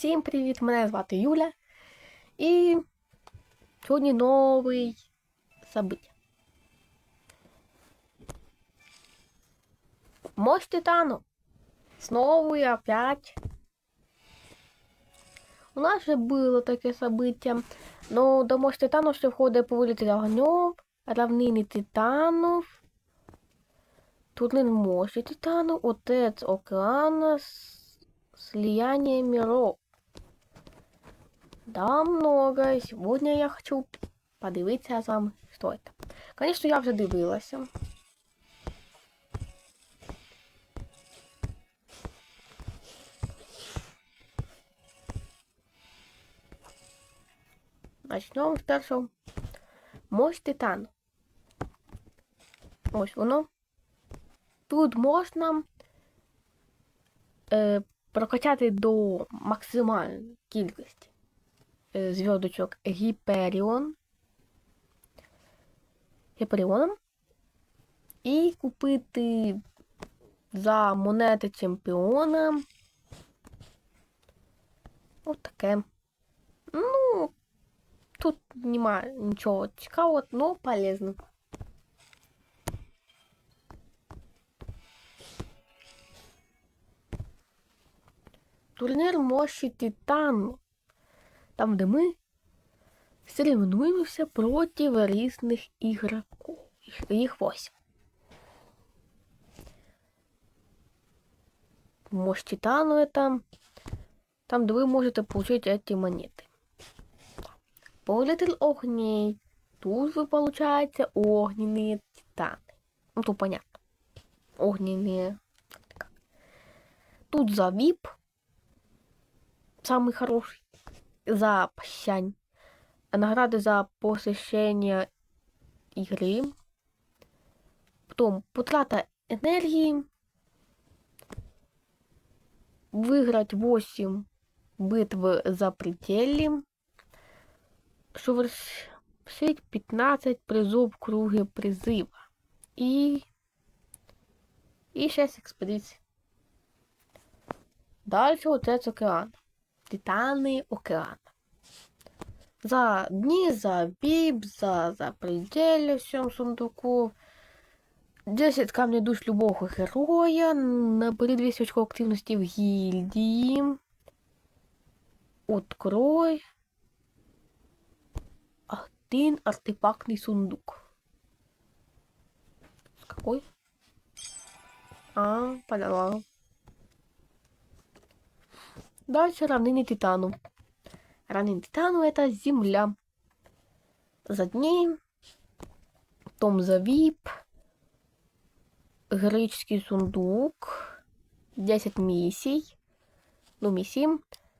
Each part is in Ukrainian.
Всім привіт! Мене звати Юля. І сьогодні новий событие. Мощь Титану. Снова и опять. У нас же было таке событие. Но до Мощь Титану ще входить повелитель огнем, равнини Титанов. Турнир мощи Титану, Отец Океана, с- Слияние миров. Да, много. Сьогодні я хочу подивитися з вами, що це. Звісно, я вже дивилася. Начнемо з першого. Мощь Титану. Ось воно. Тут можна е, прокачати до максимальної кількості зв'язочок Гіперіон. Гіперіоном. І купити за монети чемпіона. Ось таке. Ну, тут немає нічого цікавого, но полезно. Турнір мощі Титану Там, де ми соревнуємося проти різних ігроків. Їх- Їх восемь. Мощь Титану это там, де ви можете получить эти монеты. Повелитель огней. Тут вы получаете огненные титаны. Ну, тут понятно. Огненные. как-то как. Тут за VIP. Самый хороший. За пощань. Награды за посещение игры. Потом потрата энергии. Выиграть 8 битв за пределы. Совершить 15 призов в круге призыва. И... И 6 экспедиций. Дальше отец океан. Титани океана. За дні, за біб, за, за пределі в цьому сундуку. 10 камней душ любого героя. Набери 200 очков активності в гільдії. Открой. Один артефактний сундук. Какой? А, поняла. Дальше равнины Титану. Равнины Титану это земля. За дни. Том за VIP. Греческий сундук. 10 миссий. Ну, миссии.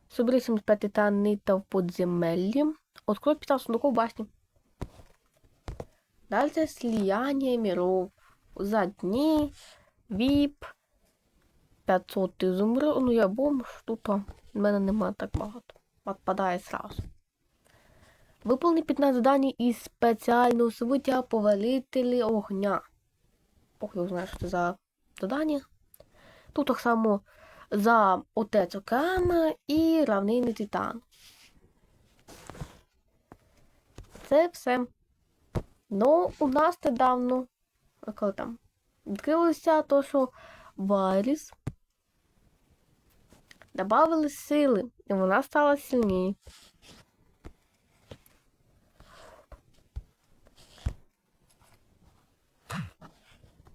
Собери 75 титанита в подземелле. Открой 15 сундуков в башне. Дальше слияние миров. За дни. VIP. 500 изумрудів. Ну, я бомж, тут в мене немає так багато. Отпадає сразу. Виповни 15 завдань із спеціального события Повелителі огня. Ох, я знаю, що це за завдання. Тут так само за Отець Океана і Равнини Титан. Це все. Ну, у нас недавно, коли там, відкрилося то, що Варіс добавили сили, і вона стала сильніше.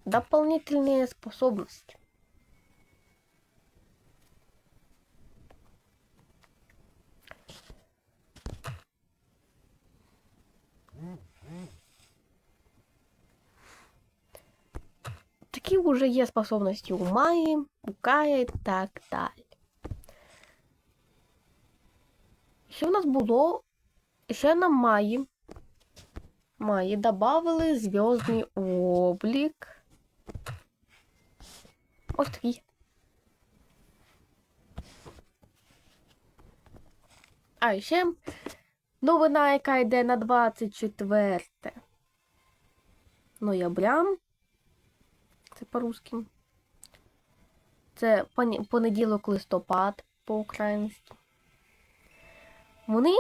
Дополнительные способности. Такі вже є способності у Майї, у Кая і так далі. Що в нас було? Ще на Майї. Майї добавили зв'язний облік. Ось такий. А ще новина, яка йде на 24 ноября. Це по-русски. Це понеділок листопад по-українськи. Вони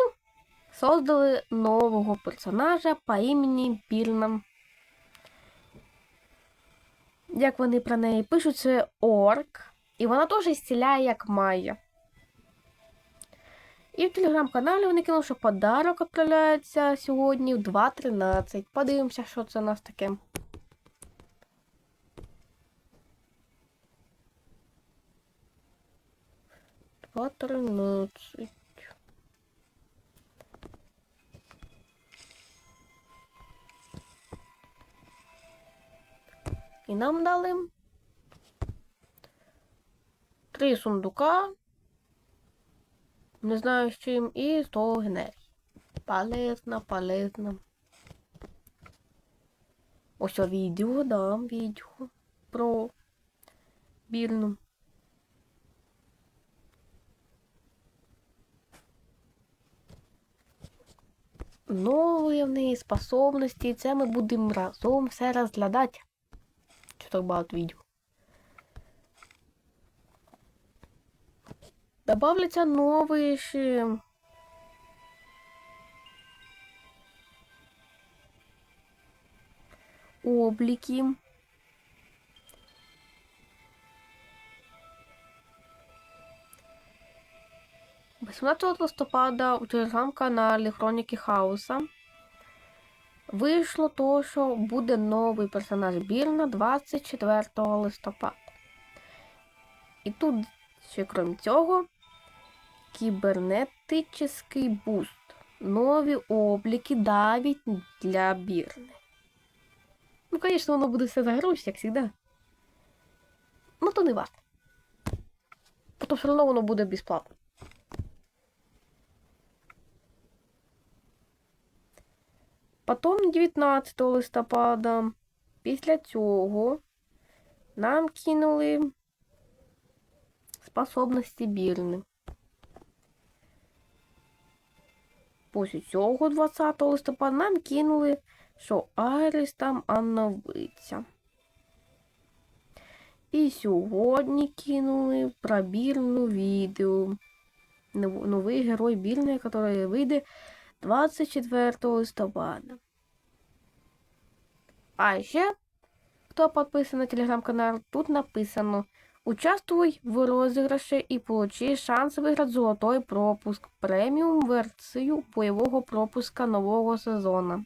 создали нового персонажа по імені Бірна. Як вони про неї пишуть, це орк. І вона теж зціляє як Майя. І в телеграм-каналі вони кинули, що подарок відправляється сьогодні в 2.13. Подивимося, що це у нас таке. Тринадцять. І нам дали три сундука. Не знаю з чим, і 100 генерій. Полезно, полезно. Ось відео, да, відео про бірну. Нові в неї способності, це ми будемо разом все розглядати. Що так багато відео. Добавляться нові ще. Обліки. — 18 листопада у телеграм-каналі Хроніки Хаоса вийшло то, що буде новий персонаж Бірна 24 листопада. І тут, ще крім цього, кібернетичний буст. Нові обліки давить для Бірни. Ну, звісно, воно буде все за гроші, як завжди. Ну, то не варто. Потім все одно воно буде безплатно. Потім 19 листопада, після цього нам кинули способності Бірни. Після цього 20 листопада нам кинули, що Айрис там оновиться. І сьогодні кинули про Бірну відео. Новий герой Бірни, який вийде 24 листопада. А ще, хто підписаний на телеграм-канал, тут написано Участвуй в розіграші і получи шанс виграти золотой пропуск, преміум версію бойового пропуска нового сезону.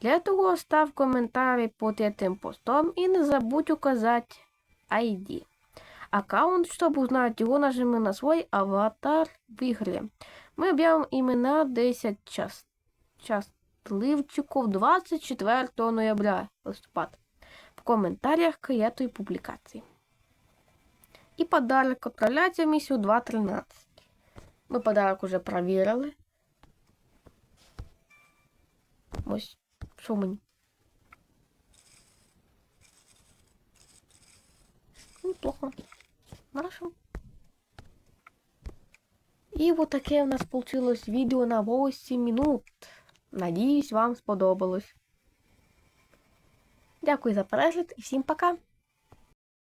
Для того став коментарі під этим постом і не забудь указати ID. Аккаунт, чтобы узнать его, нажми на свой аватар в игре. Мы объявим имена 10 час... щасливчиков 24 ноября листопад в коментарях к этой публикации. І подарок відправляється в місію 2.13. Ми подарок уже провірили. Ось, що мені? Неплохо. Хорошо. І вот таке у нас получилось відео на 8 минут. Надіюсь, вам сподобалось. Дякую за перегляд і всім пока!